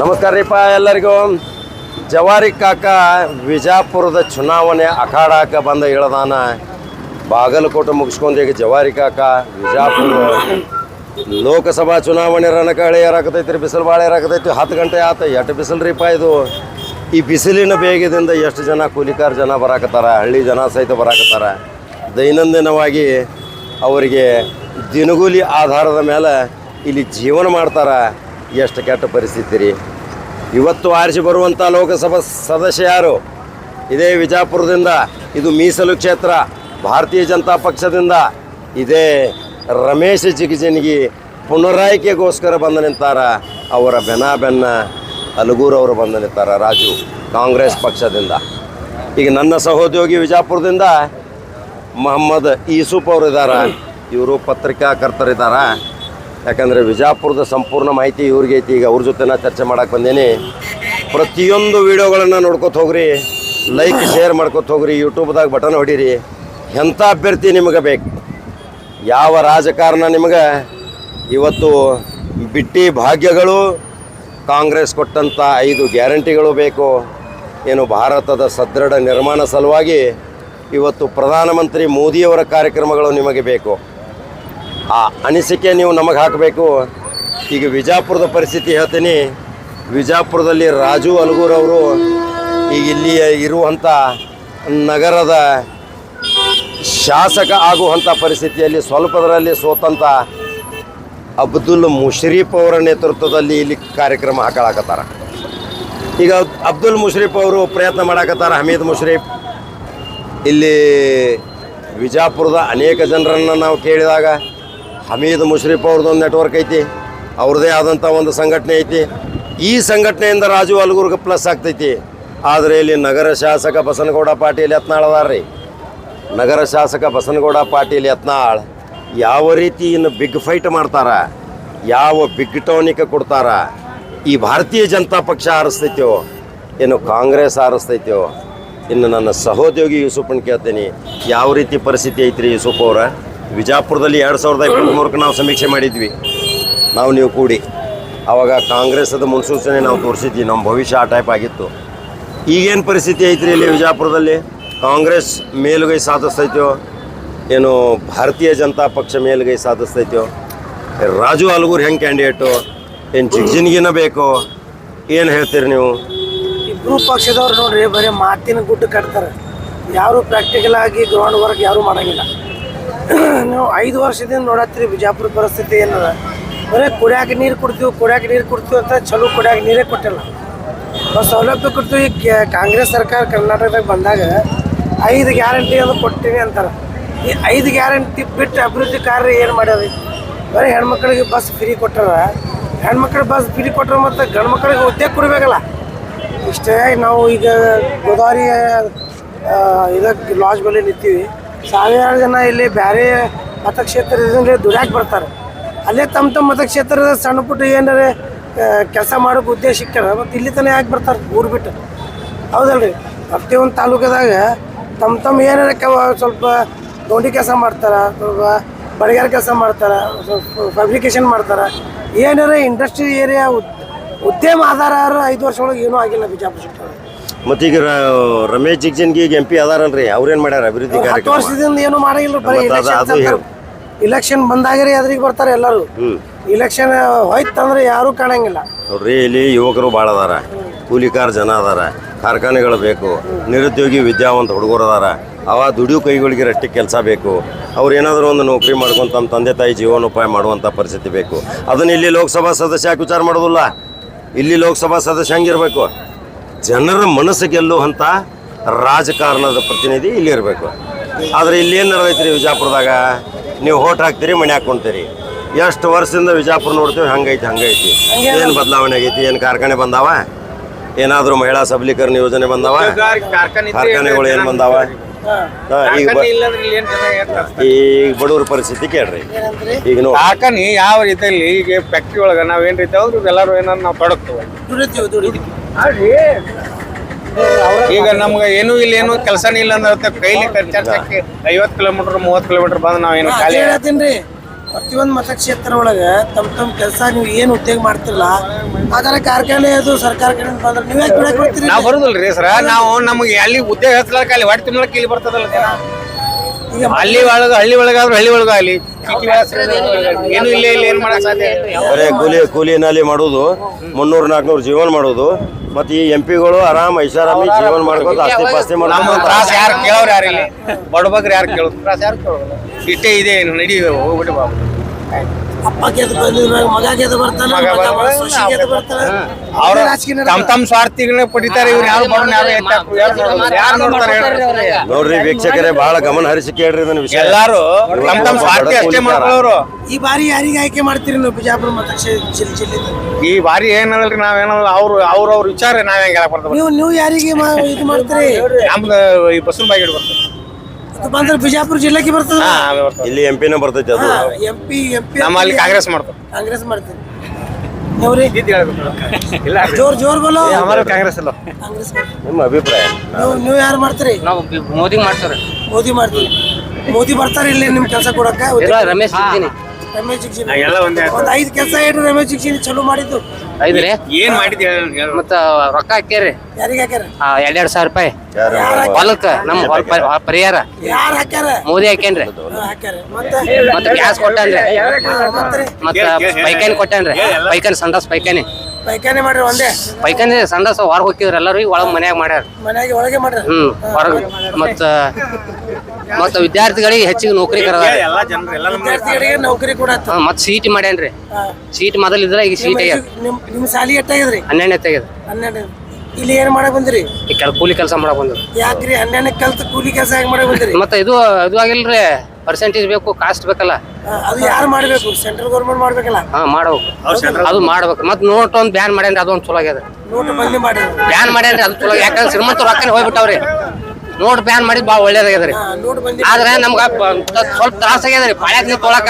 ನಮಸ್ಕಾರ ರೀಪ ಎಲ್ಲರಿಗೂ. ಜವಾರಿ ಕಾಕ ವಿಜಾಪುರದ ಚುನಾವಣೆ ಅಖಾಡಕ್ಕೆ ಬಂದ ಇಳದಾನ. ಬಾಗಲಕೋಟೆ ಮುಗಿಸ್ಕೊಂಡು ಈಗ ಜವಾರಿ ಕಾಕ ವಿಜಾಪುರ ಲೋಕಸಭಾ ಚುನಾವಣೆ ರಣಕಾಳಿ ಏರಾಕತೈತಿ ರೀ ಬಿಸಿಲು ಭಾಳ ಏರಾಕತೈತಿ ಹತ್ತು ಗಂಟೆ ಆತ, ಎಷ್ಟು ಬಿಸಿಲು ರೀಪ ಇದು? ಈ ಬಿಸಿಲಿನ ಬೇಗದಿಂದ ಎಷ್ಟು ಜನ ಕೂಲಿಕಾರ ಜನ ಬರಾಕತ್ತಾರ, ಹಳ್ಳಿ ಜನ ಸಹಿತ ಬರಾಕತ್ತಾರ? ದೈನಂದಿನವಾಗಿ ಅವರಿಗೆ ದಿನಗೂಲಿ ಆಧಾರದ ಮೇಲೆ ಇಲ್ಲಿ ಜೀವನ ಮಾಡ್ತಾರ, ಎಷ್ಟು ಕೆಟ್ಟ ಪರಿಸ್ಥಿತಿ ರೀ. ಇವತ್ತು ಆರಿಸಿ ಬರುವಂಥ ಲೋಕಸಭಾ ಸದಸ್ಯ ಯಾರು? ಇದೇ ವಿಜಾಪುರದಿಂದ, ಇದು ಮೀಸಲು ಕ್ಷೇತ್ರ, ಭಾರತೀಯ ಜನತಾ ಪಕ್ಷದಿಂದ, ಇದೇ ರಮೇಶ್ ಜಿಗಜನಿಗೆ ಪುನರಾಯ್ಕೆಗೋಸ್ಕರ ಬಂದ ನಿಂತಾರ ಅವರ ಬೆನ್ನ ಬೆನ್ನ ಅಲಗೂರವರು ಬಂದ ನಿಂತಾರ ರಾಜು, ಕಾಂಗ್ರೆಸ್ ಪಕ್ಷದಿಂದ. ಈಗ ನನ್ನ ಸಹೋದ್ಯೋಗಿ ವಿಜಾಪುರದಿಂದ ಮೊಹಮ್ಮದ್ ಯೂಸುಫ್ ಅವರು ಇದ್ದಾರೆ ಇವರು ಪತ್ರಿಕಾಕರ್ತರಿದ್ದಾರ ಯಾಕಂದರೆ ವಿಜಾಪುರದ ಸಂಪೂರ್ಣ ಮಾಹಿತಿ ಇವ್ರಿಗೆ ಐತಿ. ಈಗ ಅವ್ರ ಜೊತೆ ಚರ್ಚೆ ಮಾಡಕ್ಕೆ ಬಂದೇನಿ. ಪ್ರತಿಯೊಂದು ವಿಡಿಯೋಗಳನ್ನು ನೋಡ್ಕೊತ ಹೋಗ್ರಿ. ಲೈಕ್ ಶೇರ್ ಮಾಡ್ಕೊತ ಹೋಗ್ರಿ. ಯೂಟ್ಯೂಬ್ದಾಗ ಬಟನ್ ಹೊಡೀರಿ. ಎಂಥ ಅಭ್ಯರ್ಥಿ ನಿಮಗೆ ಬೇಕು? ಯಾವ ರಾಜಕಾರಣ ನಿಮಗೆ? ಇವತ್ತು ಬಿಟ್ಟಿ ಭಾಗ್ಯಗಳು ಕಾಂಗ್ರೆಸ್ ಕೊಟ್ಟಂಥ ಐದು ಗ್ಯಾರಂಟಿಗಳು ಬೇಕು. ಏನು ಭಾರತದ ಸದೃಢ ನಿರ್ಮಾಣ ಸಲುವಾಗಿ ಇವತ್ತು ಪ್ರಧಾನಮಂತ್ರಿ ಮೋದಿಯವರ ಕಾರ್ಯಕ್ರಮಗಳು ನಿಮಗೆ ಬೇಕು. ಆ ಅನಿಸಿಕೆ ನೀವು ನಮಗೆ ಹಾಕಬೇಕು. ಈಗ ವಿಜಾಪುರದ ಪರಿಸ್ಥಿತಿ ಹೇಳ್ತೀನಿ. ವಿಜಾಪುರದಲ್ಲಿ ರಾಜು ಅಲ್ಗೂರ್ ಅವರು ಈಗ ಇಲ್ಲಿ ಇರುವಂಥ ನಗರದ ಶಾಸಕ ಆಗುವಂಥ ಪರಿಸ್ಥಿತಿಯಲ್ಲಿ ಸ್ವಲ್ಪದರಲ್ಲಿ ಸೋತಂಥ ಅಬ್ದುಲ್ ಮುಷರೀಫ್ ಅವರ ನೇತೃತ್ವದಲ್ಲಿ ಇಲ್ಲಿ ಕಾರ್ಯಕ್ರಮ ಹಾಕಳಕತ್ತಾರ ಈಗ ಅಬ್ದುಲ್ ಮುಷರೀಫ್ ಅವರು ಪ್ರಯತ್ನ ಮಾಡಾಕತ್ತಾರ ಹಮೀದ್ ಮುಷರೀಫ್. ಇಲ್ಲಿ ವಿಜಾಪುರದ ಅನೇಕ ಜನರನ್ನು ನಾವು ಕೇಳಿದಾಗ ಹಮೀದ್ ಮುಷರೀಫ್ ಅವ್ರದ್ದೊಂದು ನೆಟ್ವರ್ಕ್ ಐತಿ. ಅವ್ರದ್ದೇ ಆದಂಥ ಒಂದು ಸಂಘಟನೆ ಐತಿ. ಈ ಸಂಘಟನೆಯಿಂದ ರಾಜು ಅಲ್ಗುರ್ಗ ಪ್ಲಸ್ ಆಗ್ತೈತಿ. ಆದರೆ ಇಲ್ಲಿ ನಗರ ಶಾಸಕ ಬಸನಗೌಡ ಪಾಟೀಲ್ ಯತ್ನಾಳ್ ಅದಾರ ರೀ. ನಗರ ಶಾಸಕ ಬಸನಗೌಡ ಪಾಟೀಲ್ ಯತ್ನಾಳ್ ಯಾವ ರೀತಿ ಇನ್ನು ಬಿಗ್ ಫೈಟ್ ಮಾಡ್ತಾರ, ಯಾವ ಬಿಗ್ ಟೋನಿಕ ಕೊಡ್ತಾರ, ಈ ಭಾರತೀಯ ಜನತಾ ಪಕ್ಷ ಆರಿಸ್ತೈತೋ ಏನು ಕಾಂಗ್ರೆಸ್ ಆರಿಸ್ತೈತೋ, ಇನ್ನು ನನ್ನ ಸಹೋದ್ಯೋಗಿ ಯೂಸುಫನ್ ಕೇಳ್ತೀನಿ. ಯಾವ ರೀತಿ ಪರಿಸ್ಥಿತಿ ಐತ್ರಿ ಯೂಸುಫ್ ಅವರ? ವಿಜಾಪುರದಲ್ಲಿ ಎರಡು ಸಾವಿರದ ಇಪ್ಪತ್ತ್ಮೂರಕ್ಕೆ ನಾವು ಸಮೀಕ್ಷೆ ಮಾಡಿದ್ವಿ. ನಾವು ನೀವು ಕೂಡಿ. ಆವಾಗ ಕಾಂಗ್ರೆಸ್ಸದ ಮುನ್ಸೂಚನೆ ನಾವು ತೋರಿಸಿದ್ವಿ. ನಮ್ಮ ಭವಿಷ್ಯ ಆ ಟೈಪ್ ಆಗಿತ್ತು. ಈಗೇನು ಪರಿಸ್ಥಿತಿ ಐತ್ರಿ ಇಲ್ಲಿ ವಿಜಾಪುರದಲ್ಲಿ? ಕಾಂಗ್ರೆಸ್ ಮೇಲುಗೈ ಸಾಧಿಸ್ತೈತೋ? ಏನು ಭಾರತೀಯ ಜನತಾ ಪಕ್ಷ ಮೇಲುಗೈ ಸಾಧಿಸ್ತೈತೋ? ರಾಜು ಅಲ್ಗೂರ್ ಹೆಂಗೆ ಕ್ಯಾಂಡಿಡೇಟು ಏನು ಜಿಗ್ಜಿನ್ಗಿನ ಬೇಕೋ? ಏನು ಹೇಳ್ತೀರಿ ನೀವು? ಇಬ್ಬರು ಪಕ್ಷದವ್ರು ನೋಡ್ರಿ, ಬರೀ ಮಾತಿನ ಗುಡ್ಡು ಕಟ್ತಾರೆ. ಯಾರು ಪ್ರಾಕ್ಟಿಕಲ್ ಆಗಿ ಗ್ರೌಂಡ್ ವರ್ಕ್ ಯಾರು ಮಾಡಂಗಿಲ್ಲ. ನೀವು ಐದು ವರ್ಷದಿಂದ ನೋಡತ್ತೀರಿ ಬಿಜಾಪುರ ಪರಿಸ್ಥಿತಿ ಏನದ? ಬರೀ ಕುಡಿಯಾಕ ನೀರು ಕೊಡ್ತೀವಿ, ಕುಡಿಯಾಕ ನೀರು ಕೊಡ್ತೀವಿ ಅಂತ ಚಲೋ ಕುಡಿಯಾಕ ನೀರೇ ಕೊಟ್ಟಿಲ್ಲ. ಸೌಲಭ್ಯ ಕೊಡ್ತೀವಿ ಈಗ ಕಾಂಗ್ರೆಸ್ ಸರ್ಕಾರ ಕರ್ನಾಟಕದಾಗ ಬಂದಾಗ ಐದು ಗ್ಯಾರಂಟಿ ಅದು ಕೊಡ್ತೀನಿ ಅಂತಾರೆ. ಈ ಐದು ಗ್ಯಾರಂಟಿ ಬಿಟ್ಟು ಅಭಿವೃದ್ಧಿ ಕಾರ್ಯ ಏನು ಮಾಡ್ಯಾರ? ಬರೀ ಹೆಣ್ಮಕ್ಳಿಗೆ ಬಸ್ ಫ್ರೀ ಕೊಟ್ಟಾರ. ಹೆಣ್ಮಕ್ಳಿಗೆ ಬಸ್ ಫ್ರೀ ಕೊಟ್ಟರು ಮತ್ತು ಗಂಡು ಮಕ್ಕಳಿಗೆ ಉದ್ಯೋಗ ಕೊಡಬೇಕಲ್ಲ. ಇಷ್ಟೇ ನಾವು ಈಗ ಗೋದಾವರಿ ಇದಕ್ಕೆ ಲಾಜ್ ಮೇಲೆ ನಿಂತೀವಿ. ಸಾವಿರಾರು ಜನ ಇಲ್ಲಿ ಬೇರೆ ಮತಕ್ಷೇತ್ರದಿಂದ ದುಡ್ಯಾಕೆ ಬರ್ತಾರೆ. ಅಲ್ಲೇ ತಮ್ಮ ತಮ್ಮ ಮತಕ್ಷೇತ್ರದ ಸಣ್ಣ ಪುಟ್ಟ ಏನಾರ ಕೆಲಸ ಮಾಡೋಕೆ ಉದ್ದೇಶ ಸಿಕ್ಕಾರ ಮತ್ತು ಇಲ್ಲಿ ತನಕ ಯಾಕೆ ಬರ್ತಾರೆ ಊರು ಬಿಟ್ಟು. ಹೌದಲ್ರಿ? ಪ್ರತಿಯೊಂದು ತಾಲೂಕದಾಗ ತಮ್ಮ ತಮ್ಮ ಏನಾರ ಸ್ವಲ್ಪ ದೋಂಡಿ ಕೆಲಸ ಮಾಡ್ತಾರೆ, ಸ್ವಲ್ಪ ಬಡಿಗಾರ ಕೆಲಸ ಮಾಡ್ತಾರೆ, ಸ್ವಲ್ಪ ಫ್ಯಾಬ್ರಿಕೇಶನ್ ಮಾಡ್ತಾರೆ. ಏನಾರ ಇಂಡಸ್ಟ್ರಿ ಏರಿಯಾ ಉದ್ಯಮ ಆಧಾರ ಐದು ವರ್ಷ ಒಳಗೆ ಏನೂ ಆಗಿಲ್ಲ ಬಿಜಾಪುರ ಒಳಗೆ. ಈಗ ರ- ರಮೇಶ್ ಜಿಗ್ಜಿನ್ಗಿ ಈಗ ಎಂ ಪಿ ಅದಾರಲ್ರಿ ಅವ್ರೇನು ಮಾಡ್ಯಾರ ಅಭಿವೃದ್ಧಿ ಹತ್ತು ಕಾರ್ಯಕ್ರಮ? ವರ್ಷದಿಂದ ಏನು ಮಾಡಂಗಿಲ್ಲ ಬರೀ ಮತ್ತೆ ಅದು- ಅದು ಇಲೆಕ್ಷನ್ ಇಲೆಕ್ಷನ್ ಬಂದಾಗರಿ ಅದ್ರಿಗೆ ಬರ್ತಾರೆ ಎಲ್ಲರೂ. ಹ್ಞೂ ಇಲೆಕ್ಷನ್ ಹೋಯ್ತಂದ್ರೆ ಯಾರು ಕಾಣಂಗಿಲ್ಲ. ನೋಡ್ರಿ ಇಲ್ಲಿ ಯುವಕರು ಭಾಳ ಅದಾರ. ಕೂಲಿಕಾರ ಜನ ಅದಾರ. ಕಾರ್ಖಾನೆಗಳು ಬೇಕು. ನಿರುದ್ಯೋಗಿ ವಿದ್ಯಾವಂತ ಹುಡುಗರು ಅದಾರ. ಅವ ದುಡಿಯೋ ಕೈಗಳಿಗೆ ರಟ್ಟಿ ಕೆಲಸ ಬೇಕು. ಅವ್ರು ಏನಾದರೂ ಒಂದು ನೌಕರಿ ಮಾಡ್ಕೊಂಡು ತಮ್ಮ ತಂದೆ ತಾಯಿ ಜೀವನೋಪಾಯ ಮಾಡುವಂಥ ಪರಿಸ್ಥಿತಿ ಬೇಕು. ಅದನ್ನ ಇಲ್ಲಿ ಲೋಕಸಭಾ ಸದಸ್ಯ ಯಾಕೆ ವಿಚಾರ ಮಾಡೋದಿಲ್ಲ? ಇಲ್ಲಿ ಲೋಕಸಭಾ ಸದಸ್ಯ ಹಂಗಿರ್ಬೇಕು. ಜನರ ಮನಸ್ಸು ಗೆಲ್ಲುವಂಥ ರಾಜಕಾರಣದ ಪ್ರತಿನಿಧಿ ಇಲ್ಲಿ ಇರಬೇಕು. ಆದರೆ ಇಲ್ಲಿ ಏನು ನಡೆದೈತ್ರಿ ವಿಜಾಪುರದಾಗ? ನೀವು ಹೋಟ್ ಹಾಕ್ತೀರಿ ಮನೆ ಹಾಕ್ಕೊಂತೀರಿ. ಎಷ್ಟು ವರ್ಷದಿಂದ ವಿಜಾಪುರ ನೋಡ್ತೀವಿ ಹಂಗೈತಿ ಹಂಗೈತಿ. ಏನು ಬದಲಾವಣೆ ಆಗೈತಿ ಏನು ಕಾರ್ಖಾನೆ ಬಂದಾವ? ಏನಾದರೂ ಮಹಿಳಾ ಸಬಲೀಕರಣ ಯೋಜನೆ ಬಂದಾವ? ಕಾರ್ಖಾನೆಗಳು ಏನು ಬಂದಾವ? ಈಗ ಈಗ ಬಡವ್ರ ಪರಿಸ್ಥಿತಿ ಕೇಳ್ರಿ. ಈಗ ನೋಡಿ ಕಾರ್ಖಾನೆ ಯಾವ ರೀತಿಯಲ್ಲಿ ಈಗ ಫ್ಯಾಕ್ಟ್ರಿ ಒಳಗ ಏನು ರೀತಿ ಅವ್ರು ಎಲ್ಲರೂ ಏನಾದ್ರು ನಾವು ತೊಡಗ್ತೇವೆ ಈಗ ನಮ್ಗೆ ಏನು ಇಲ್ಲ ಏನು ಕೆಲಸ ಇಲ್ಲ ಅಂದ್ರೆ ಕೈಲಿ ಖರ್ಚಾರ್ಸಕ್ಕೆ ಐವತ್ತು ಕಿಲೋಮೀಟರ್ ಮೂವತ್ತು ಕಿಲೋಮೀಟರ್ ಬಂದು ನಾವೇನು ಖಾಲಿ ಹೇಳತ್ತೀನಿ ರೀ. ಪ್ರತಿಯೊಂದು ಮತಕ್ಷೇತ್ರ ಒಳಗೆ ತಮ್ಮ ತಮ್ಮ ಕೆಲಸ ನೀವು ಏನು ಉದ್ಯೋಗ ಮಾಡ್ತಿರಲ್ಲ ಅದರ ಕಾರ್ಖಾನೆ ಅದು ಸರ್ಕಾರ ಕಡೆ ಬಂದ್ರೆ ನೀವ್ ಯಾಕೆ ಬಿಡಕ್ ಬರ್ತೀರಿ ನಾವ್ ಬರುದಿಲ್ರಿ ಸರ್. ನಾವು ನಮಗೆ ಅಲ್ಲಿ ಉದ್ಯೋಗ ಹಚ್ಚಲಕ್ಕ ಅಲ್ಲಿ ಹೊಟ್ಟೆ ತಿನ್ನಲಕ್ಕೆ ಇಲ್ಲಿ ಬರ್ತದಲ್ಲ ಜನ. ಈಗ ಹಳ್ಳಿ ಒಳಗೆ ಹಳ್ಳಿ ಒಳಗಾದ್ರೆ ಹಳ್ಳಿ ಒಳಗ ಅಲ್ಲಿ ಸಿಟಿ ಏನು ಇಲ್ಲ. ಇಲ್ಲಿ ಏನು ಮಾಡಕ್ ಸಾಧ್ಯ ಬರೇ ಕೂಲಿ ನಾಲಿ ಮಾಡೋದು ಮುನ್ನೂರು ನಾಲ್ಕುನೂರು ಜೀವನ ಮಾಡೋದು. ಮತ್ತು ಈ ಎಂ ಪಿಗಳು ಆರಾಮ್ ಐಷಾರಾಮಿ ಜೀವನ ಮಾಡ್ಕೊಂಡು ಆಸ್ತಿ ಪಾಸ್ತಿ ನಮ್ಮ ಮಾಡ್ಕೊಂಡು ತ್ರಾಸ ಯಾರು ಕೇಳೋರು ಯಾರು ಇಲ್ಲಿ ಬಡಬಗ್ರು ಯಾರು ಕೇಳೋದು? ತ್ರಾಸ ಯಾರು ಕೇಳೋದು ಇಷ್ಟೇ ಇದೆ ಏನು ನಡಿ ಹೋಗ್ಬಿಟ್ಟು ಬಾಬು. ಅಪ್ಪ ಗೆದ್ದು ಬಂದಿದ್ರಾಗ ಮಗ ಗೆದ್ದು ಬರ್ತಾನೆ ಮಗ ಬರ್ತಾನೆ, ಸೊಸಿ ಗೆದ್ದು ಬರ್ತಾನೆ. ಅವ್ರ ಇದೇ ರಾಜಕೀಯ ತಮ್ ತಮ್ ಸ್ವಾರ್ಥಿಗಳನ್ನ ಪಡಿತಾರೆ ಇವ್ರು ಯಾರು ಬರೋನ್ ಯಾರು ಎತ್ತಾಕು ಯಾರು ನೋಡೋದು? ಯಾರು ನೋಡ್ತಾರೆ ಹೇಳ್ರಿ? ನೋಡ್ರಿ ವೀಕ್ಷಕರೇ ಬಹಳ ಗಮನ ಹರಿಸಿ ಕೇಳ್ರಿ ಇದನ್ನ ವಿಷಯ. ಎಲ್ಲಾರು ತಮ್ ತಮ್ ಸ್ವಾರ್ಥಿ ಅಷ್ಟೇ ಮಾಡ್ಕೊಳ್ಳೋರು. ಈ ಬಾರಿ ಯಾರಿಗೆ ಆಯ್ಕೆ ಮಾಡ್ತೀರಿ ನೀವು ಬಿಜಾಪುರ ಮತಕ್ಷೇತ್ರ ಜಿಲ್ಲೆ ಜಿಲ್ಲೆ ಈ ಬಾರಿ ಏನಲ್ರಿ ನಾವೇನಲ್ಲ ಅವ್ರು ಅವ್ರ ಅವ್ರ ವಿಚಾರ ನಾವ್ ಹೆಂಗ್ ಹೇಳಕ್ ಬರ್ತದೆ? ನೀವು ನೀವು ಯಾರಿಗೆ ಮಾ- ಇದು ಮಾಡ್ತೀರಿ? ನಮ್ದು ಈ ಬಸ್ಸನ್ ಬಾಗಿ ಬರ್ತದೆ. ಅದು ಬಂದ್ರೆ ಬಿಜಾಪುರ ಜಿಲ್ಲೆಗೆ ಬರ್ತದ ಹಾ ಬರ್ತದೆ. ಇಲ್ಲಿ ಎಂ ಪಿನೂ ಬರ್ತೈತಿ ಅದು. ಎಂ ಪಿ ಎಂ ಪಿ ನಮ್ಮಲ್ಲಿ ಕಾಂಗ್ರೆಸ್ ಮಾಡ್ತಾರೆ. ಕಾಂಗ್ರೆಸ್ ಮಾಡ್ತೀನಿ ಹೇಳ್ಬೇಕು ಇಲ್ಲ. ಜೋರ್ ಜೋರ್ ಬೋಲೋ ಹಮಾರ ಕಾಂಗ್ರೆಸ್ ಇಲ್ಲ ಕಾಂಗ್ರೆಸ್ ಮಾಡ್ತೀರಿ. ನಿಮ್ಮ ಅಭಿಪ್ರಾಯ? ನೀವು ನೀವು ಯಾರು ಮಾಡ್ತೀರಿ? ನಾವು ಮೋದಿ ಮಾಡ್ತಾರೆ ಮೋದಿ ಮಾಡ್ತೀರಿ ಮೋದಿ ಬರ್ತಾರೆ ಇಲ್ಲಿ ನಿಮ್ ಕೆಲಸ ಕೊಡಕ್ಕೆ? ರಮೇಶ್ ಇದ್ದೀನಿ. ರಮೇಶ್ ಎಲ್ಲ ಒಂದೇ ಒಂದ್ ಐದು ಕೆಲಸ ರಮೇಶ್ ಚಲೋ ಮಾಡಿದ್ದು. ಐದ್ರಿ? ಏನ್ ಮಾಡಿದ್ ಹೇಳ ಮತ್ತ ರೊಕ್ಕ ಹಾಕ್ಯಾರಿ ಯಾರಿಗೆ ಹಾಕ್ಯಾರ? ಎರಡೆರಡು ಸಾವಿರ ರೂಪಾಯಿ. ಹೊಲಕ್ಕ ನಮ್ಮ ಹೊಲ ಪರಿಹಾರ. ಯಾರು ಹಾಕ್ಯಾರ? ಮೋದಿ ಹಾಕ್ಯಾನ್ರಿ. ಹಾ, ಹಾಕ್ಯಾರ. ಮತ್ತೆ? ಮತ್ತ ಗ್ಯಾಸ್ ಕೊಟ್ಟನ್ರಿ. ಮತ್ತೆ? ಮತ್ತ ಪೈಕಾನಿ ಕೊಟ್ಟನ್ರಿ. ಪೈಕಾನಿ ಸಂಡಾಸ್ ಪೈಕಾನಿ ಪೈಕಾನಿ ಮಾಡ್ರಿ ಒಂದೇ? ಪೈಕಾನಿ ಸಂಡಾಸ್ ಹೊರಗೆ ಹೋಗಿದ್ರ ಎಲ್ಲರೂ ಈಗ ಒಳಗ್ ಮನ್ಯಾಗ ಮಾಡ್ಯಾರ. ಮನ್ಯಾಗ ಒಳಗೆ ಮಾಡ್ರಿ ಹ್ಮ್ ಹೊರಗ ಮತ್ತ ಮತ್ತ ವಿದ್ಯಾರ್ಥಿಗಳಿಗೆ ಹೆಚ್ಚಿಗೆ ನೌಕರಿ ಕರದ ಎಲ್ಲ ಜನರು ಎಲ್ಲ ವಿದ್ಯಾರ್ಥಿಗಳಿಗೆ ನೌಕರಿ ಕೊಡತ್ತ ಮತ್ ಸೀಟ್ ಮಾಡ್ಯಾನ್ರಿ. ಸೀಟ್ ಮೊದಲ ಇದ್ರ ಈಗ ಸೀಟ್ ಆಗ್ಯದ ನಿಮ್ ಸಾಲಿ ಎಟ್ಟಾಗಿದ್ರಿ ಹನ್ನೆರಡನೇ ತೆಗ್ಯದ ಹನ್ನೆರಡು ಇಲ್ಲಿ ಏನ್ ಮಾಡಕ್ ಬಂದ್ರಿ? ಈ ಕೆಲ ಕೂಲಿ ಕೆಲಸ ಮಾಡಕ್ ಬಂದ್ರಿ ಯಾಕ್ರಿ ಹನ್ನೆರಡನೇ ಕಲ್ತ್ ಕೂಲಿ ಕೆಲಸ ಹೆಂಗ್ ಮಾಡಕ್ ಬಂದ್ರಿ? ಮತ್ತ ಇದು ಇದು ಆಗಿಲ್ರಿ ಪರ್ಸೆಂಟೇಜ್ ಬೇಕು ಕಾಸ್ಟ್ ಬೇಕಲ್ಲ. ಅದು ಯಾರು ಮಾಡ್ಬೇಕು? ಸೆಂಟ್ರಲ್ ಗೌರ್ಮೆಂಟ್ ಮಾಡ್ಬೇಕಲ್ಲ? ಹಾ ಮಾಡ್ಬೇಕು. ಅದು ಮಾಡ್ಬೇಕು. ಮತ್ತೆ ನೋಟ್ ಒಂದ್ ಬ್ಯಾನ್ ಮಾಡ್ಯಾನ್ರಿ ಅದೊಂದ್ ಚಲೋ ಆಗ್ಯದ. ನೋಟು ಬಂದಿ ಮಾಡ್ರಿ ಬ್ಯಾನ್ ಮಾಡ್ಯಾನ್ರಿ ಅದು ಚಲೋ ಯಾಕಂದ್ರೆ ಶ್ರೀಮಂತ ರೊಕ್ಕನೇ ಹೋಗ್ಬಿಟ್ಟವ್ರಿ. ನೋಟ್ ಬ್ಯಾನ್ ಮಾಡಿದ್ ಭಾಳ ಒಳ್ಳೇದಾಗ್ಯದ್ರಿ. ಆದ್ರೆ ನಮ್ಗ ಸ್ವಲ್ಪ ತ್ರಾಸ ಆಗ್ಯದ್ರಿ ಪಾಳ್ಯಾಗ ನೀವು ತೊಳಕ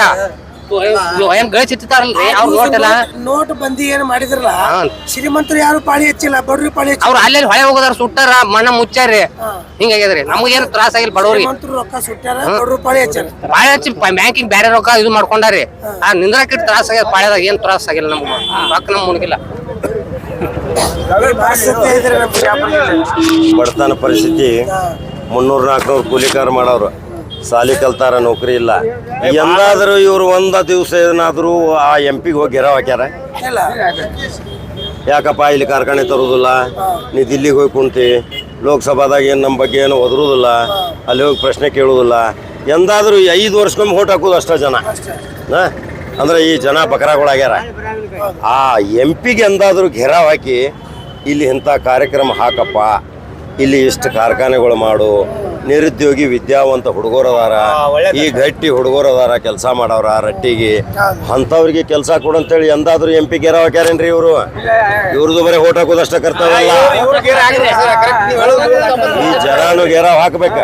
ಏನ್ ಗಳಿಸಿರ್ತಾರಲ್ರಿ ಅವ್ರ ನೋಟ್ ಎಲ್ಲ? ನೋಟ್ ಬಂದಿ ಏನ್ ಮಾಡಿದ್ರಲ್ಲ. ಶ್ರೀಮಂತರು ಯಾರು ಪಾಳಿ ಹೆಚ್ಚಿಲ್ಲ ಬಡ್ರಿ ಪಾಳಿ ಅವ್ರು ಅಲ್ಲೇ ಹೊಳೆ ಹೋಗೋದಾರ ಸುಟ್ಟಾರ ಮಣ್ಣ ಮುಚ್ಚಾರಿ. ಹಿಂಗಾಗ್ಯದ್ರಿ ನಮಗೇನು ತ್ರಾಸ ಆಗಿಲ್ಲ ಬಡವ್ರಿ ರೊಕ್ಕ ಸುಟ್ಟಾರ ಬಡ್ರು ಪಾಳಿ ಹೆಚ್ಚಾರ. ಹಚ್ಚಿ ಬ್ಯಾಂಕಿಂಗ್ ಬ್ಯಾರೆ ರೊಕ್ಕ ಇದು ಮಾಡ್ಕೊಂಡಾರಿ. ಆ ನಿಂದ್ರಾಕಿಟ್ಟು ತ್ರಾಸ ಆಗ್ಯದ ಪಾಳ್ಯದಾಗ ಏನ್ ತ್ರಾಸ ಆಗಿಲ್ಲ ನಮ್ಗೆ. ರೊಕ್ಕ ನಮ್ ಮುಣಗಿಲ್ಲ ಪರಿಸ್ಥಿತಿ ಇದ್ರಿ ನಮ್ಮ ಬಿಜಾಪುರ ಜಿಲ್ಲೆ. ಬಡತನ ಪರಿಸ್ಥಿತಿ ಮುನ್ನೂರು ನಾಲ್ಕುನೂರು ಕೂಲಿಕಾರ ಮಾಡೋರು. ಸಾಲಿ ಕಲ್ತಾರ, ನೌಕರಿ ಇಲ್ಲ. ಎಂದಾದರೂ ಇವರು ಒಂದ ದಿವಸ ಏನಾದರೂ ಆ ಎಂ ಪಿಗೆ ಹೋಗಿ ಗೆರ ಹಾಕ್ಯಾರ? ಯಾಕಪ್ಪ ಇಲ್ಲಿ ಕಾರ್ಖಾನೆ ತರುವುದಿಲ್ಲ ನೀ ದಿಲ್ಲಿಗೆ ಹೋಗಿ ಕುಂತಿ. ಲೋಕಸಭಾದಾಗ ಏನು ನಮ್ಮ ಬಗ್ಗೆ ಏನು ಒದರುದಿಲ್ಲ. ಅಲ್ಲಿ ಹೋಗಿ ಪ್ರಶ್ನೆ ಕೇಳುವುದಿಲ್ಲ ಎಂದಾದರೂ ಐದು ವರ್ಷಕ್ಕೊಮ್ಮೆ ಹೋಟ್ ಹಾಕೋದು ಅಷ್ಟೇ ಜನ? ಅಂದ್ರೆ ಈ ಜನ ಬಕರಾಗಳಾಗ್ಯಾರ ಆ ಎಂ ಪಿಗೆ ಎಂದಾದರೂ ಘೆರಾವ್ ಹಾಕಿ ಇಲ್ಲಿ ಇಂಥ ಕಾರ್ಯಕ್ರಮ ಹಾಕಪ್ಪ ಇಲ್ಲಿ ಇಷ್ಟು ಕಾರ್ಖಾನೆಗಳು ಮಾಡು ನಿರುದ್ಯೋಗಿ ವಿದ್ಯಾವಂತ ಹುಡುಗರು ಅದಾರ ಈ ಗಟ್ಟಿ ಹುಡುಗರು ಅದಾರ ಕೆಲಸ ಮಾಡವ್ರ ರಟ್ಟಿಗೆ. ಅಂಥವ್ರಿಗೆ ಕೆಲಸ ಕೊಡು ಅಂತೇಳಿ ಎಂದಾದ್ರೂ ಎಂ ಪಿ ಗೆರಾವ್ ಹಾಕ್ಯಾರೇನ್ರಿ ಇವರು? ಇವ್ರದ್ದು ಬರೀ ಓಟ್ ಹಾಕೋದು ಅಷ್ಟ ಕರ್ತವ್ಯ ಈ ಜನಾನು ಗೆರಾವ್ ಹಾಕ್ಬೇಕ.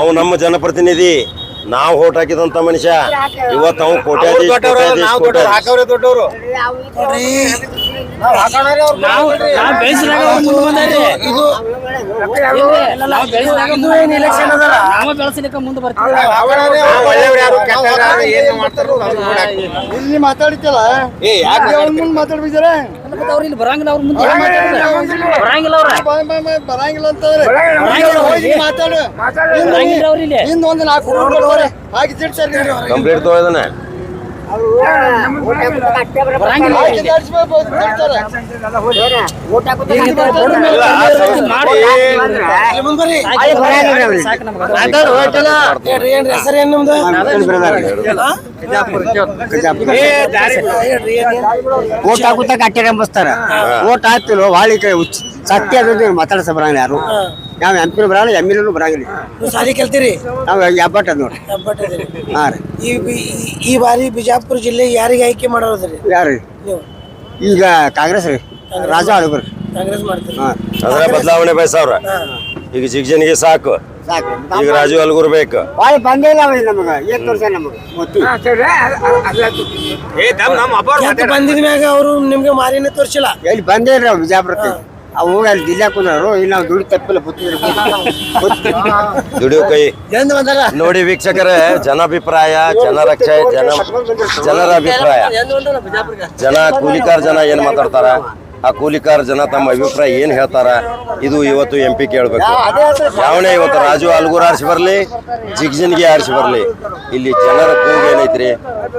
ಅವು ನಮ್ಮ ಜನಪ್ರತಿನಿಧಿ. ನಾವು ಓಟ್ ಹಾಕಿದಂತ ಮನುಷ್ಯ ಇವತ್ತು ಅವ್ ಕೋಟ್ಯಾಧೀಶ ದೊಡ್ಡವ್ರು ಕೋಟ್ಯಾಧೀಶ ಹಾಕವ್ರೆ ದೊಡ್ಡವರು. ನೋಡ್ರಿ. ಅವ್ರು ಹಾಕ್ಬೇಕು. ಇಲ್ಲಿ ಮಾತಾಡ್ತಿಲ್ಲ ಅವ್ರ ಮುಂದೆ ಬರಂಗಿಲ್ಲ ಅವ್ರ ಮುಂದೆ ಬರಂಗಿಲ್ಲ ಅವ್ರ. ಬರಂಗಿಲ್ಲ ಅಂತಂದ್ರೆ ಹೋಗಿ ಮಾತಾಡು. ಹಿಂದ್ ಒಂದು ನಾಲ್ಕು. ಹಾಗೆ ತಿರ್ಸಾರಿ ನೀವು. ಕಂಪ್ಲೀಟ್ ತಗೋದನ್ನ ಓಟ್ ಹಾಕುತ್ತ ಕಟ್ಟೆ ಎಂಬಸ್ತಾರ ಓಟ್ ಹಾಕ್ತಿಲ್ವ ವಾಳಿ ಕೈ ಹುಚ್ಚ. ಸತ್ಯ ಮಾತಾಡ್ಸ ಬರಂಗಿಲ್ಲ ಯಾರು? ನಾವು ಎಂ ಪಿ ಬರಲ್ಲ ಎಂ ಎಲ್ ಬರಂಗಿಲ್ಲ. ನೀವು ಸಾಲಿ ಕಲ್ತೀರಿ ನಾವು ಎಬ್ಬಟ್ ನೋಡಿ ನೋಡ್ರಿ. ಹಾ ರೀ. ಈ ಬಿ- ಈ- ಈ ಬಾರಿ ಬಿಜಾಪುರ ಜಿಲ್ಲೆ ಯಾರಿಗೆ ಆಯ್ಕೆ ಮಾಡೋದ್ರಿ ಯಾರು? ನೀವು? ಈಗ ಕಾಂಗ್ರೆಸ್ ರೀ. ರಾಜ ಅಳಗುರಿ ಕಾಂಗ್ರೆಸ್ ಮಾಡ್ತೀರಿ. ಹಾ. ಅಂದ್ರೆ ಬದಲಾವಣೆ ಬಯಸವ್ರ ಈಗ ಜಿಗ್ಜನಿಗೆ ಸಾಕು. ಸಾಕು. ಈಗ ರಾಜು ಅಲ್ಗುರ್ ಬೇಕು. ಭಾಳ ಬಂದೇ ಇಲ್ಲ ಅವ್ರಿ ನಮಗೆ. ಏನ್ ತೋರ್ಸ ನಮಗ. ಗೊತ್ತಿ ಬಂದಿದ ಮ್ಯಾಗ ಅವರು ನಿಮ್ಗೆ ಮಾರಿನೇ ತೋರ್ಸಿಲ್ಲ? ಎಲ್ಲಿ ಬಂದೇ ಇಲ್ಲ ಬಿಜಾಪುರಕ್ಕೆ ಅವು ಹೋಗಿ ಅಲ್ಲಿ ಜಿಲ್ಲೆ ಕುಂದ್ರು ಇಲ್ಲಿ ನಾವು ದುಡ್ಡು ತಪ್ಪಿಲ್ಲ ಬುತ್ತಿದ್ರೆ ದುಡಿಯೋ ಕೈ. ಎಂದು ಬಂದಲ್ಲ. ನೋಡಿ ವೀಕ್ಷಕರೇ ಜನಾಭಿಪ್ರಾಯ ಜನರ ಕ್ಷ- ಜನ ಜನರ ಅಭಿಪ್ರಾಯ. ಜನ ಕೂಲಿಕಾರ ಜನ ಏನ್ ಮಾತಾಡ್ತಾರ? ಆ ಕೂಲಿಕಾರ ಜನ ತಮ್ಮ ಅಭಿಪ್ರಾಯ ಏನ್ ಹೇಳ್ತಾರ? ಇದು ಇವತ್ತು ಎಂ ಪಿ ಕೇಳ್ಬೇಕು. ಯಾವನೇ ಇವತ್ತು ರಾಜು ಅಲ್ಗೂರ್ ಆರಿಸಿ ಬರ್ಲಿ ಜಿಗ್ಜಿನ್ಗೆ ಆರಿಸಿ ಬರ್ಲಿ. ಇಲ್ಲಿ ಜನರ ಕೂಗು ಏನೈತ್ರಿ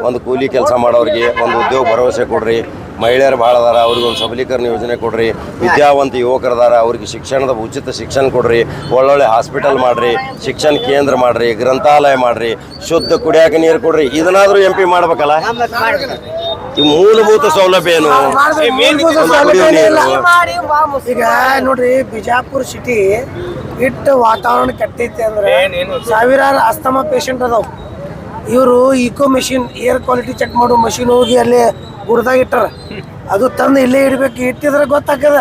ಒಂದು ಕೂಲಿ ಕೆಲಸ ಮಾಡೋರಿಗೆ ಒಂದು ಉದ್ಯೋಗ ಭರವಸೆ ಕೊಡ್ರಿ. ಮಹಿಳೆಯರು ಭಾಳ ಅದಾರ ಅವ್ರಿಗೆ ಒಂದು ಸಬಲೀಕರಣ ಯೋಜನೆ ಕೊಡ್ರಿ. ವಿದ್ಯಾವಂತ ಯುವಕರದಾರ ಅವ್ರಿಗೆ ಶಿಕ್ಷಣದ ಉಚಿತ ಶಿಕ್ಷಣ ಕೊಡ್ರಿ. ಒಳ್ಳೊಳ್ಳೆ ಹಾಸ್ಪಿಟಲ್ ಮಾಡ್ರಿ ಶಿಕ್ಷಣ ಕೇಂದ್ರ ಮಾಡ್ರಿ ಗ್ರಂಥಾಲಯ ಮಾಡ್ರಿ ಶುದ್ಧ ಕುಡಿಯಾಕ ನೀರು ಕೊಡ್ರಿ. ಇದನ್ನಾದ್ರೂ ಎಂ ಪಿ ಮಾಡ್ಬೇಕಲ್ಲ? ಈ ಮೂಲಭೂತ ಸೌಲಭ್ಯ ಏನು? ಮೂಲಭೂತ ಸೌಲಭ್ಯ ಇಲ್ಲ. ಈಗ ನೋಡ್ರಿ ಬಿಜಾಪುರ ಸಿಟಿ ಇಟ್ಟು ವಾತಾವರಣ ಕೆಟ್ಟೈತಿ ಅಂದ್ರೆ ಸಾವಿರಾರು ಅಸ್ತಮ ಪೇಷಂಟ್ ಅದಾವ. ಇವರು echo machine air quality check ಮಾಡೋ ಮಷಿನ್ ಹೋಗಿ ಅಲ್ಲಿ ಗುಡ್ದಾಗ ಇಟ್ಟಾರ ಅದು ತಂದು ಇಲ್ಲೇ ಇಡ್ಬೇಕು ಇಟ್ಟಿದ್ರೆ ಗೊತ್ತಾಗದ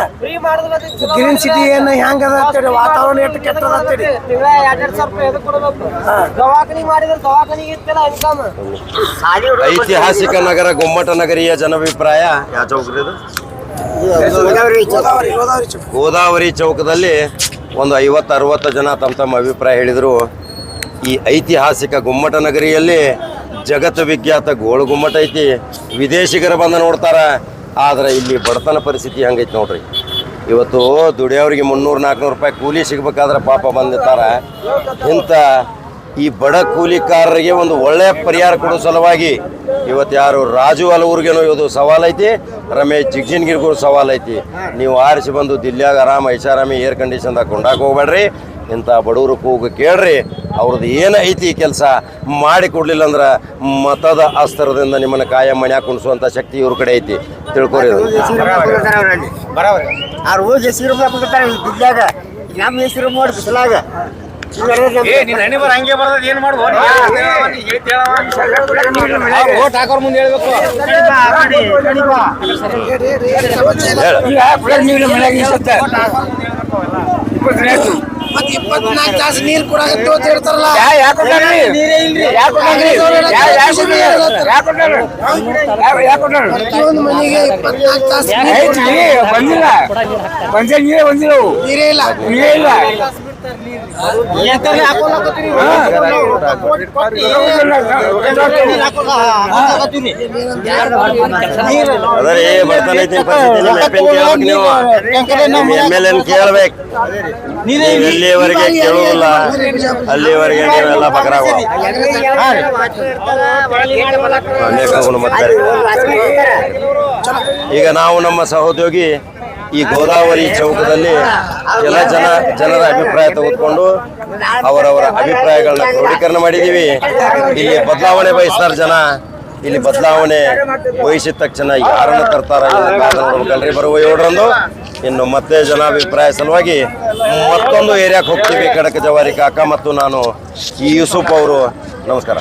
ಗ್ರೀನ್ ಸಿಟಿ ಏನ ಹೆಂಗದ ಅಂತೇಳಿ ವಾತಾವರಣ ಎಷ್ಟು ಕೆಟ್ಟದ ಅಂತೇಳಿ. ಐತಿಹಾಸಿಕ ನಗರ ಗೊಮ್ಮಟ ನಗರಿಯ ಜನಾಭಿಪ್ರಾಯ ಯಾವ. ಗೋದಾವರಿ ಚೌಕದಲ್ಲಿ ಒಂದು ಐವತ್ತು ಅರವತ್ತು ಜನ ತಮ್ಮ ತಮ್ಮ ಅಭಿಪ್ರಾಯ ಹೇಳಿದರು. ಈ ಐತಿಹಾಸಿಕ ಗುಮ್ಮಟ ನಗರಿಯಲ್ಲಿ ಜಗತ್ತು ವಿಖ್ಯಾತ ಗೋಳು ಗುಮ್ಮಟ ಐತಿ. ವಿದೇಶಿಗರು ಬಂದು ನೋಡ್ತಾರೆ. ಆದ್ರೆ ಇಲ್ಲಿ ಬಡತನ ಪರಿಸ್ಥಿತಿ ಹಂಗೈತಿ ನೋಡ್ರಿ. ಇವತ್ತು ದುಡಿಯೋರಿಗೆ ಮುನ್ನೂರು, ನಾಲ್ಕುನೂರು ರೂಪಾಯಿ ಕೂಲಿ ಸಿಗ್ಬೇಕಾದ್ರೆ ಪಾಪ ಬಂದಿರ್ತಾರೆ. ಇಂಥ ಈ ಬಡ ಕೂಲಿಕಾರರಿಗೆ ಒಂದು ಒಳ್ಳೆಯ ಪರಿಹಾರ ಕೊಡೋ ಸಲುವಾಗಿ ಇವತ್ತು ಯಾರು ರಾಜು ಅಲವರ್ಗೇನೋ ಇದು ಸವಾಲೈತಿ, ರಮೇಶ್ ಜಿಗ್ಜಿನ್ಗಿರ್ಗೂ ಸವಾಲೈತಿ. ನೀವು ಆರಿಸಿ ಬಂದು ದಿಲ್ಲಿಯಾಗ ಆರಾಮ ಐಷಾರಾಮಿ ಏರ್ ಕಂಡೀಷನ್ದಾಗ ಕೊಂಡಾಕ ಹೋಗ್ಬೇಡ್ರಿ. ಇಂಥ ಬಡವರು ಕೂಗು ಕೇಳ್ರಿ ಅವ್ರದ್ದು ಏನು ಐತಿ ಕೆಲಸ? ಮಾಡಿ ಕೊಡಲಿಲ್ಲ ಅಂದ್ರೆ ಮತದ ಅಸ್ತ್ರದಿಂದ ನಿಮ್ಮನ್ನ ಕಾಯಂ ಮನ್ಯಾಗ ಕುಣಿಸುವಂಥ ಶಕ್ತಿ ಇವ್ರ ಕಡೆ ಐತಿ. ತಿಳ್ಕೊರಿ ಅದು. ಬರಾಬರಿ ಅವ್ರು ಹೋಗಿ ಸಿರು ಹಾಕ್ಬಿಡ್ತಾರೆ ಬಿದ್ದಾಗ ನಮ್ಮ ಹೆಸರು ಮಾಡಿ ಬಿಸಲಾಗ. ಏ ನಿನ್ನ ಹಣಿ ಬರ ಹಂಗೆ ಬರ್ತದ ಏನ್ ಮಾಡುವ ಓಟ್ ಹಾಕೋರ್ ಮುಂದೆ ಹೇಳ್ಬೇಕು. ಮತ್ತ್ ಇಪ್ಪತ್ನಾಲ್ಕು ತಾಸು ನೀರ್ ಕೊಡಾಕತ್ತು ಅಂತ ಹೇಳ್ತಾರಲ್ಲ. ಪ್ರತಿಯೊಂದು ಮನೆಗೆ ಇಪ್ಪತ್ನಾಲ್ಕು ತಾಸು ನೀರೇ ಇಲ್ಲ ನೀರೇ ಇಲ್ಲ. ಪರಿಸ್ಥಿತಿ ನಿಮ್ಮ ನ್ ಕೇಳ್ಬೇಕು ನೀವು. ಎಂ ಎಲ್ ಎನ್ ಕೇಳ್ಬೇಕು. ನೀವು ಎಲ್ಲಿವರೆಗೆ ಕೇಳುವುದಿಲ್ಲ. ಅಲ್ಲಿವರೆಗೆ ನೀವೆಲ್ಲ ಬಕರಾಗ ಮತ್ತೆ. ಈಗ ನಾವು ನಮ್ಮ ಸಹೋದ್ಯೋಗಿ ಈ ಗೋದಾವರಿ ಚೌಕದಲ್ಲಿ ಎಲ್ಲ ಜನ ಜನರ ಅಭಿಪ್ರಾಯ ತೆಗೆದುಕೊಂಡು ಅವರವರ ಅಭಿಪ್ರಾಯಗಳನ್ನ ಕ್ರೋಢೀಕರಣ ಮಾಡಿದ್ದೀವಿ. ಇಲ್ಲಿ ಬದಲಾವಣೆ ಬಯಸ್ತಾರೆ ಜನ. ಇಲ್ಲಿ ಬದಲಾವಣೆ ವಹಿಸಿದ ತಕ್ಷಣ ಯಾರನ್ನು ತರ್ತಾರ ನೋಡ್ಬೇಕಲ್ರಿ ಬರುವ ಏಳರಂದು ಇನ್ನು ಮತ್ತೆ ಜನ ಅಭಿಪ್ರಾಯ ಸಲುವಾಗಿ ಮತ್ತೊಂದು ಏರಿಯಾಕ್ಕೆ ಹೋಗ್ತೀವಿ. ಕಡಕ ಜವಾರಿ ಕಾಕ ಮತ್ತು ನಾನು ಈ ಯೂಸುಫ್ ಅವರು. ನಮಸ್ಕಾರ.